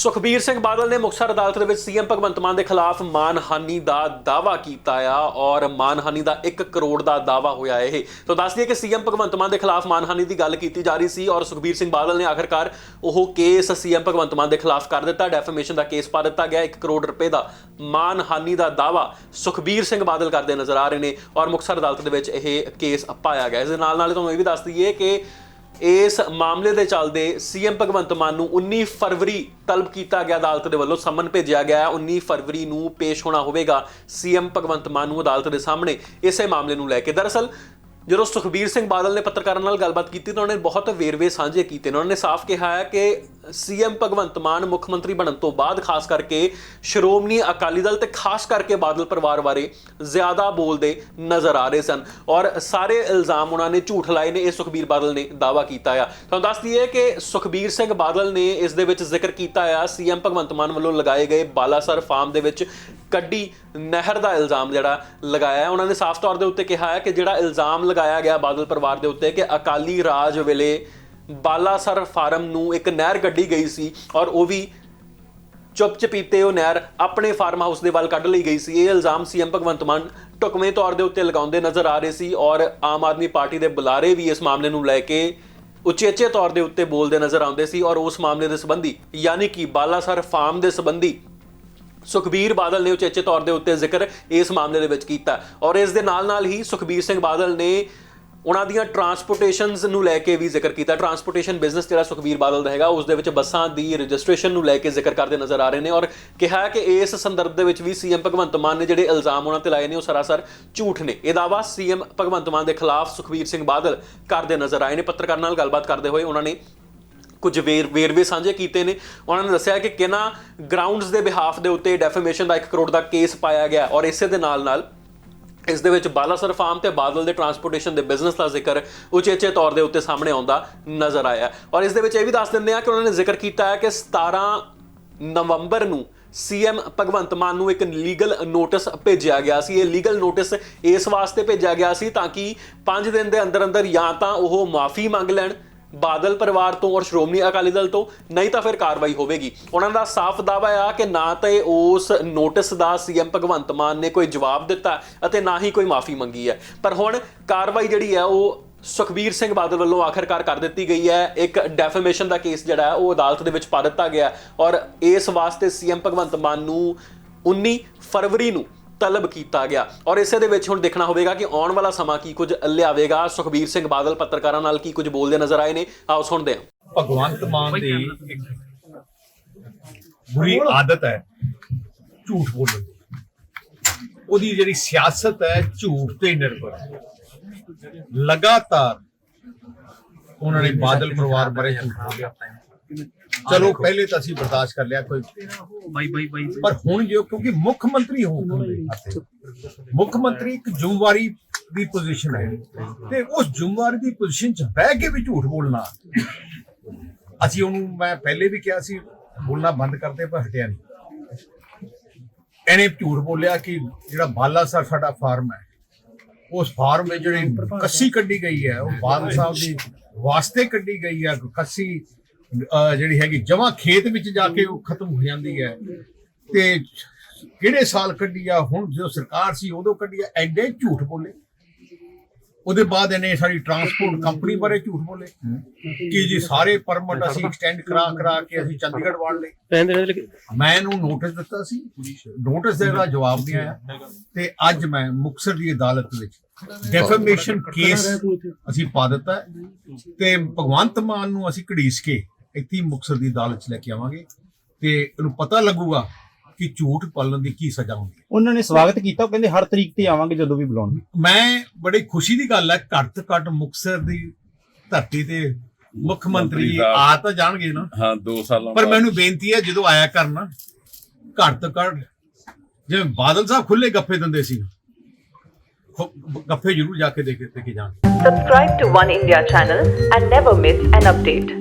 ਸੁਖਬੀਰ ਸਿੰਘ ਬਾਦਲ ਨੇ ਮੁਕਤਸਰ ਅਦਾਲਤ ਦੇ ਵਿੱਚ ਸੀਐਮ ਭਗਵੰਤ ਮਾਨ ਦੇ ਖਿਲਾਫ ਮਾਨਹਾਨੀ ਦਾ ਦਾਵਾ ਕੀਤਾ ਆ ਔਰ ਮਾਨਹਾਨੀ ਦਾ 1 ਕਰੋੜ ਦਾ ਦਾਵਾ ਹੋਇਆ ਇਹ। ਤਾਂ ਦੱਸ ਦਈਏ ਕਿ ਸੀਐਮ ਭਗਵੰਤ ਮਾਨ ਦੇ ਖਿਲਾਫ ਮਾਨਹਾਨੀ ਦੀ ਗੱਲ ਕੀਤੀ ਜਾ ਰਹੀ ਸੀ ਔਰ ਸੁਖਬੀਰ ਸਿੰਘ ਬਾਦਲ ਨੇ ਆਖਰਕਾਰ ਉਹ ਕੇਸ ਸੀਐਮ ਭਗਵੰਤ ਮਾਨ ਦੇ ਖਿਲਾਫ ਕਰ ਦਿੱਤਾ ਡੈਫੇਮੇਸ਼ਨ ਦਾ ਕੇਸ ਪਾ ਦਿੱਤਾ ਗਿਆ 1 ਕਰੋੜ ਰੁਪਏ ਦਾ ਮਾਨਹਾਨੀ ਦਾ ਦਾਵਾ ਸੁਖਬੀਰ ਸਿੰਘ ਬਾਦਲ ਕਰਦੇ ਨਜ਼ਰ ਆ ਰਹੇ ਨੇ ਔਰ ਮੁਕਤਸਰ ਅਦਾਲਤ ਦੇ ਵਿੱਚ ਇਹ ਕੇਸ ਪਾਇਆ ਗਿਆ। ਇਸ ਦੇ ਨਾਲ ਨਾਲ ਤੁਹਾਨੂੰ ਇਹ ਵੀ ਦੱਸ ਦਈਏ ਕਿ ਇਸ ਮਾਮਲੇ ਦੇ ਚੱਲਦੇ ਸੀਐਮ ਭਗਵੰਤ ਮਾਨ ਨੂੰ 19 ਫਰਵਰੀ ਤਲਬ ਕੀਤਾ ਗਿਆ ਅਦਾਲਤ ਦੇ ਵੱਲੋਂ ਸਮਨ ਭੇਜਿਆ ਗਿਆ ਹੈ। 19 ਫਰਵਰੀ ਨੂੰ ਪੇਸ਼ ਹੋਣਾ ਹੋਵੇਗਾ ਸੀਐਮ ਭਗਵੰਤ ਮਾਨ ਨੂੰ ਅਦਾਲਤ ਦੇ ਸਾਹਮਣੇ ਇਸੇ ਮਾਮਲੇ ਨੂੰ ਲੈ ਕੇ ਦਰਅਸਲ ਜਦੋਂ ਸੁਖਬੀਰ ਸਿੰਘ ਬਾਦਲ ਨੇ ਪੱਤਰਕਾਰਾਂ ਨਾਲ ਗੱਲਬਾਤ ਕੀਤੀ ਤਾਂ ਉਹਨਾਂ ਨੇ ਬਹੁਤ ਵੇਰਵੇ ਸਾਂਝੇ ਕੀਤੇ ਨੇ। ਉਹਨਾਂ ਨੇ ਸਾਫ਼ ਕਿਹਾ ਹੈ ਕਿ ਸੀਐਮ ਭਗਵੰਤ ਮਾਨ ਮੁੱਖ ਮੰਤਰੀ ਬਣਨ ਤੋਂ ਬਾਅਦ ਖਾਸ ਕਰਕੇ ਸ਼੍ਰੋਮਣੀ ਅਕਾਲੀ ਦਲ ਤੇ ਖਾਸ ਕਰਕੇ ਬਾਦਲ ਪਰਿਵਾਰ ਬਾਰੇ ਜ਼ਿਆਦਾ ਬੋਲਦੇ ਨਜ਼ਰ ਆ ਰਹੇ ਸਨ ਔਰ ਸਾਰੇ ਇਲਜ਼ਾਮ ਉਹਨਾਂ ਨੇ ਝੂਠ ਲਾਏ ਨੇ, ਇਹ ਸੁਖਬੀਰ ਬਾਦਲ ਨੇ ਦਾਵਾ ਕੀਤਾ ਆ। ਤੁਹਾਨੂੰ ਦੱਸ ਦਈਏ ਕਿ ਸੁਖਬੀਰ ਸਿੰਘ ਬਾਦਲ ਨੇ ਇਸ ਦੇ ਵਿੱਚ ਜ਼ਿਕਰ ਕੀਤਾ ਆ। ਸੀਐਮ ਭਗਵੰਤ ਮਾਨ ਵੱਲੋਂ ਲਗਾਏ ਗਏ ਬਾਲਾਸਰ ਫਾਰਮ ਦੇ ਵਿੱਚ ਕੱਢੀ ਨਹਿਰ ਦਾ ਇਲਜ਼ਾਮ ਜਿਹੜਾ ਲਗਾਇਆ ਹੈ। ਉਹਨਾਂ ਨੇ ਸਾਫ਼ ਤੌਰ ਦੇ ਉੱਤੇ ਕਿਹਾ ਹੈ ਕਿ ਜਿਹੜਾ ਇਲਜ਼ਾਮ ਲਗਾਇਆ ਗਿਆ ਬਾਦਲ ਪਰਿਵਾਰ ਦੇ ਉੱਤੇ ਕਿ ਅਕਾਲੀ ਰਾਜ ਵੇਲੇ ਬਾਲਾਸਰ ਫਾਰਮ ਨੂੰ ਇੱਕ ਨਹਿਰ ਕੱਢੀ ਗਈ ਸੀ ਔਰ ਉਹ ਵੀ ਚੁੱਪ ਚਪੀਤੇ ਉਹ ਨਹਿਰ ਆਪਣੇ ਫਾਰਮ ਹਾਊਸ ਦੇ ਵੱਲ ਕੱਢ ਲਈ ਗਈ ਸੀ। ਇਹ ਇਲਜ਼ਾਮ ਸੀਐਮ ਭਗਵੰਤ ਮਾਨ ਟੁਕਵੇਂ ਤੌਰ ਦੇ ਉੱਤੇ ਲਗਾਉਂਦੇ ਨਜ਼ਰ ਆ ਰਹੇ ਸੀ ਔਰ ਆਮ ਆਦਮੀ ਪਾਰਟੀ ਦੇ ਬੁਲਾਰੇ ਵੀ ਇਸ ਮਾਮਲੇ ਨੂੰ ਲੈ ਕੇ ਉਚੇਚੇ ਤੌਰ ਦੇ ਉੱਤੇ ਬੋਲਦੇ ਨਜ਼ਰ ਆਉਂਦੇ ਸੀ ਔਰ ਉਸ ਮਾਮਲੇ ਦੇ ਸੰਬੰਧੀ, ਯਾਨੀ ਕਿ ਬਾਲਾਸਰ ਫਾਰਮ ਦੇ ਸੰਬੰਧੀ ਸੁਖਬੀਰ ਬਾਦਲ ਨੇ ਉਚੇਚੇ ਤੌਰ ਦੇ ਉੱਤੇ ਜ਼ਿਕਰ ਇਸ ਮਾਮਲੇ ਦੇ ਵਿੱਚ ਕੀਤਾ। ਔਰ ਇਸ ਦੇ ਨਾਲ ਨਾਲ ਹੀ ਸੁਖਬੀਰ ਸਿੰਘ ਬਾਦਲ ਨੇ ਉਹਨਾਂ ਦੀਆਂ ਟਰਾਂਸਪੋਰਟੇਸ਼ਨਸ ਨੂੰ ਲੈ ਕੇ ਵੀ ਜ਼ਿਕਰ ਕੀਤਾ। ਟਰਾਂਸਪੋਰਟੇਸ਼ਨ ਬਿਜ਼ਨਸ ਜਿਹੜਾ ਸੁਖਬੀਰ ਬਾਦਲ ਦਾ ਹੈਗਾ, ਉਸ ਦੇ ਵਿੱਚ ਬੱਸਾਂ ਦੀ ਰਜਿਸਟ੍ਰੇਸ਼ਨ ਨੂੰ ਲੈ ਕੇ ਜ਼ਿਕਰ ਕਰਦੇ ਨਜ਼ਰ ਆ ਰਹੇ ਨੇ। ਔਰ ਕਿਹਾ ਕਿ ਇਸ ਸੰਦਰਭ ਦੇ ਵਿੱਚ ਵੀ ਸੀਐਮ ਭਗਵੰਤ ਮਾਨ ਨੇ ਜਿਹੜੇ ਇਲਜ਼ਾਮ ਉਹਨਾਂ ਤੇ ਲਾਏ ਨੇ, ਉਹ ਸਰਾਸਰ ਝੂਠ ਨੇ। ਇਹ ਦਾਵਾ ਸੀਐਮ ਭਗਵੰਤ ਮਾਨ ਦੇ ਖਿਲਾਫ ਸੁਖਬੀਰ ਸਿੰਘ ਬਾਦਲ ਕਰਦੇ ਨਜ਼ਰ ਆਏ ਨੇ। ਪੱਤਰਕਾਰਾਂ ਨਾਲ ਗੱਲਬਾਤ ਕਰਦੇ ਹੋਏ ਉਹਨਾਂ ਨੇ ਕੁਝ ਵੇਰ ਵੇਰਵੇ ਸਾਂਝੇ ਕੀਤੇ ਨੇ। ਉਹਨਾਂ ਨੇ ਦੱਸਿਆ ਕਿ ਕਿਹਨਾਂ ਗਰਾਊਂਡਸ ਦੇ ਬਿਹਾਫ ਦੇ ਉੱਤੇ ਡੈਫੇਮੇਸ਼ਨ ਦਾ 1 ਕਰੋੜ ਦਾ ਕੇਸ ਪਾਇਆ ਗਿਆ ਔਰ ਇਸੇ ਦੇ ਨਾਲ ਨਾਲ ਇਸ ਦੇ ਵਿੱਚ ਬਾਲਾਸਰ ਫਾਰਮ ਤੇ ਬਾਦਲ ਦੇ ਟਰਾਂਸਪੋਰਟੇਸ਼ਨ ਦੇ ਬਿਜ਼ਨਸ ਦਾ ਜ਼ਿਕਰ ਉਚੇਚੇ ਤੌਰ ਦੇ ਉੱਤੇ ਸਾਹਮਣੇ ਆਉਂਦਾ ਨਜ਼ਰ ਆਇਆ। ਔਰ ਇਸ ਦੇ ਵਿੱਚ ਇਹ ਵੀ ਦੱਸ ਦਿੰਦੇ ਆ ਕਿ ਉਹਨਾਂ ਨੇ ਜ਼ਿਕਰ ਕੀਤਾ ਹੈ ਕਿ 17 ਨਵੰਬਰ ਨੂੰ ਸੀਐਮ ਭਗਵੰਤ ਮਾਨ ਨੂੰ ਇੱਕ ਲੀਗਲ ਨੋਟਿਸ ਭੇਜਿਆ ਗਿਆ ਸੀ। ਇਹ ਲੀਗਲ ਨੋਟਿਸ ਇਸ ਵਾਸਤੇ ਭੇਜਿਆ ਗਿਆ ਸੀ ਤਾਂ ਕਿ 5 ਦਿਨ ਦੇ ਅੰਦਰ ਅੰਦਰ ਜਾਂ ਤਾਂ ਉਹ ਮਾਫੀ ਮੰਗ ਲੈਣ ਬਾਦਲ ਪਰਿਵਾਰ ਤੋਂ ਔਰ ਸ਼੍ਰੋਮਣੀ ਅਕਾਲੀ ਦਲ ਤੋਂ, ਨਹੀਂ ਤਾਂ ਫਿਰ ਕਾਰਵਾਈ ਹੋਵੇਗੀ। ਉਹਨਾਂ ਦਾ ਸਾਫ਼ ਦਾਅਵਾ ਆ ਕਿ ਨਾ ਤਾਂ ਉਸ ਨੋਟਿਸ ਦਾ ਸੀਐਮ ਭਗਵੰਤ ਮਾਨ ਨੇ ਕੋਈ ਜਵਾਬ ਦਿੱਤਾ ਅਤੇ ਨਾ ਹੀ ਕੋਈ ਮਾਫੀ ਮੰਗੀ ਹੈ। ਪਰ ਹੁਣ ਕਾਰਵਾਈ ਜਿਹੜੀ ਹੈ, ਉਹ ਸੁਖਬੀਰ ਸਿੰਘ ਬਾਦਲ ਵੱਲੋਂ ਆਖਰਕਾਰ ਕਰ ਦਿੱਤੀ ਗਈ ਹੈ। ਇੱਕ ਡੈਫੇਮੇਸ਼ਨ ਦਾ ਕੇਸ ਜਿਹੜਾ ਉਹ ਅਦਾਲਤ ਦੇ ਵਿੱਚ ਪਾ ਦਿੱਤਾ ਗਿਆ ਔਰ ਇਸ ਵਾਸਤੇ ਸੀਐਮ ਭਗਵੰਤ ਮਾਨ ਨੂੰ 19 ਫਰਵਰੀ ਨੂੰ ਤਲਬ ਕੀਤਾ ਗਿਆ। ਔਰ ਇਸੇ ਦੇ ਵਿੱਚ ਹੁਣ ਦੇਖਣਾ ਹੋਵੇਗਾ ਕਿ ਆਉਣ ਵਾਲਾ ਸਮਾਂ ਕੀ ਕੁਝ ਲਿਆਵੇਗਾ। ਸੁਖਬੀਰ ਸਿੰਘ ਬਾਦਲ ਪੱਤਰਕਾਰਾਂ ਨਾਲ ਕੀ ਕੁਝ ਬੋਲਦੇ ਨਜ਼ਰ ਆਏ ਨੇ। ਆਓ ਸੁਣਦੇ ਹਾਂ। ਭਗਵੰਤ ਮਾਨ ਦੀ ਬੁਰੀ ਆਦਤ ਹੈ, ਝੂਠ ਬੋਲਣ ਦੀ। ਉਹਦੀ ਜਿਹੜੀ ਸਿਆਸਤ ਹੈ, ਝੂਠ ਤੇ ਨਿਰਭਰ ਹੈ। ਲਗਾਤਾਰ ਉਹਨਾਂ ਨੇ ਬਾਦਲ ਪਰਿਵਾਰ ਬਾਰੇ ਝੂਠ ਬੋਲਿਆ ਚਲੋ ਪਹਿਲੇ ਤਾਂ ਅਸੀਂ ਬਰਦਾਸ਼ਤ ਕਰ ਲਿਆ ਕੋਈ ਬਾਈ ਬਾਈ ਬਾਈ ਪਰ ਹੁਣ ਜੋ ਕਿਉਂਕਿ ਮੁੱਖ ਮੰਤਰੀ ਹੋ ਮੁੱਖ ਮੰਤਰੀ ਇੱਕ ਜ਼ਿੰਮੇਵਾਰੀ ਦੀ ਪੋਜੀਸ਼ਨ ਹੈ। ਤੇ ਉਸ ਜ਼ਿੰਮੇਵਾਰੀ ਦੀ ਪੋਜੀਸ਼ਨ 'ਚ ਬਹਿ ਕੇ ਵੀ ਝੂਠ ਬੋਲਣਾ। ਅਸੀਂ ਉਹਨੂੰ ਮੈਂ ਪਹਿਲੇ ਵੀ ਕਿਹਾ ਸੀ ਬੋਲਣਾ ਬੰਦ ਕਰਦੇ ਪਰ ਹਟਿਆ ਨਹੀਂ। ਇਹਨੇ ਝੂਠ ਬੋਲਿਆ ਕਿ ਜਿਹੜਾ ਬਾਲਾਸਰ ਸਾਡਾ ਫਾਰਮ ਹੈ ਉਸ ਫਾਰਮ ਵਿੱਚ ਜਿਹੜੀ ਕੱਸੀ ਕੱਢੀ ਗਈ ਹੈ ਉਹ ਬਾਦਲ ਸਾਹਿਬ ਦੀ ਵਾਸਤੇ ਕੱਢੀ ਗਈ ਹੈ ਕੱਸੀ ਜਿਹੜੀ ਹੈਗੀ ਜਮਾ ਖੇਤ ਵਿੱਚ ਜਾ ਕੇ ਉਹ ਖਤਮ ਹੋ ਜਾਂਦੀ ਹੈ। ਤੇ ਕਿਹੜੇ ਸਾਲ ਕੱਢੀ ਆ? ਹੁਣ ਜੋ ਸਰਕਾਰ ਸੀ ਉਦੋਂ ਕੱਢੀ ਆ। ਐਡੇ ਝੂਠ ਬੋਲੇ। ਉਹਦੇ ਬਾਅਦ ਇਹਨੇ ਸਾਡੀ ਟਰਾਂਸਪੋਰਟ ਕੰਪਨੀ ਬਾਰੇ ਝੂਠ ਬੋਲੇ। ਕਿ ਜੀ ਸਾਰੇ ਪਰਮਿਟ ਅਸੀਂ ਐਕਸਟੈਂਡ ਕਰਾ ਕਰਾ ਕੇ ਅਸੀਂ ਚੰਡੀਗੜ੍ਹ ਵਾੜ ਲਏ। ਮੈਂ ਇਹਨੂੰ ਨੋਟਿਸ ਦਿੱਤਾ ਸੀ। ਨੋਟਿਸ ਦੇ ਦਾ ਜਵਾਬ ਨਹੀਂ ਆਇਆ। ਤੇ ਅੱਜ ਮੈਂ ਮੁਕਤਸਰ ਦੀ ਅਦਾਲਤ ਵਿੱਚ ਡੈਫੇਮੇਸ਼ਨ ਕੇਸ ਅਸੀਂ ਪਾ ਦਿੱਤਾ ਤੇ ਭਗਵੰਤ ਮਾਨ ਨੂੰ ਅਸੀਂ ਘੜੀਸ ਕੇ ਇੱਥੇ ਹੀ ਮੁਕਤਸਰ ਦੀ ਅਦਾਲਤ 'ਚ ਲੈ ਕੇ ਆਵਾਂਗੇ ਤੇ ਇਹਨੂੰ ਪਤਾ ਲੱਗੂਗਾ ਕਿ ਝੂਠ ਪਾਲਣ ਦੀ ਕੀ ਸਜ਼ਾ ਹੁੰਦੀ ਹੈ ਉਹਨਾਂ ਨੇ ਸਵਾਗਤ ਕੀਤਾ ਉਹ ਕਹਿੰਦੇ ਹਰ ਤਰੀਕ ਤੇ ਆਵਾਂਗੇ ਜਦੋਂ ਵੀ ਬੁਲਾਉਣਗੇ ਮੈਂ ਬੜੀ ਖੁਸ਼ੀ ਦੀ ਗੱਲ ਹੈ ਘੱਟ ਤੋਂ ਘੱਟ ਮੁਕਤਸਰ ਦੀ ਧਰਤੀ ਤੇ ਮੁੱਖ ਮੰਤਰੀ ਆ ਤਾਂ ਜਾਣਗੇ ਨਾ ਹਾਂ 2 ਸਾਲਾਂ ਪਰ। ਮੈਨੂੰ ਬੇਨਤੀ ਹੈ ਜਦੋਂ ਆਇਆ ਕਰਨਾ ਘੱਟ ਤੋਂ ਘੱਟ ਜਿਵੇਂ ਬਾਦਲ ਸਾਹਿਬ ਖੁੱਲੇ ਗੱਫੇ ਦਿੰਦੇ ਸੀ ਗੱਫੇ ਜ਼ਰੂਰ ਜਾ ਕੇ ਦੇ ਕੇ ਜਾਣ Subscribe to One India channel and never miss an update.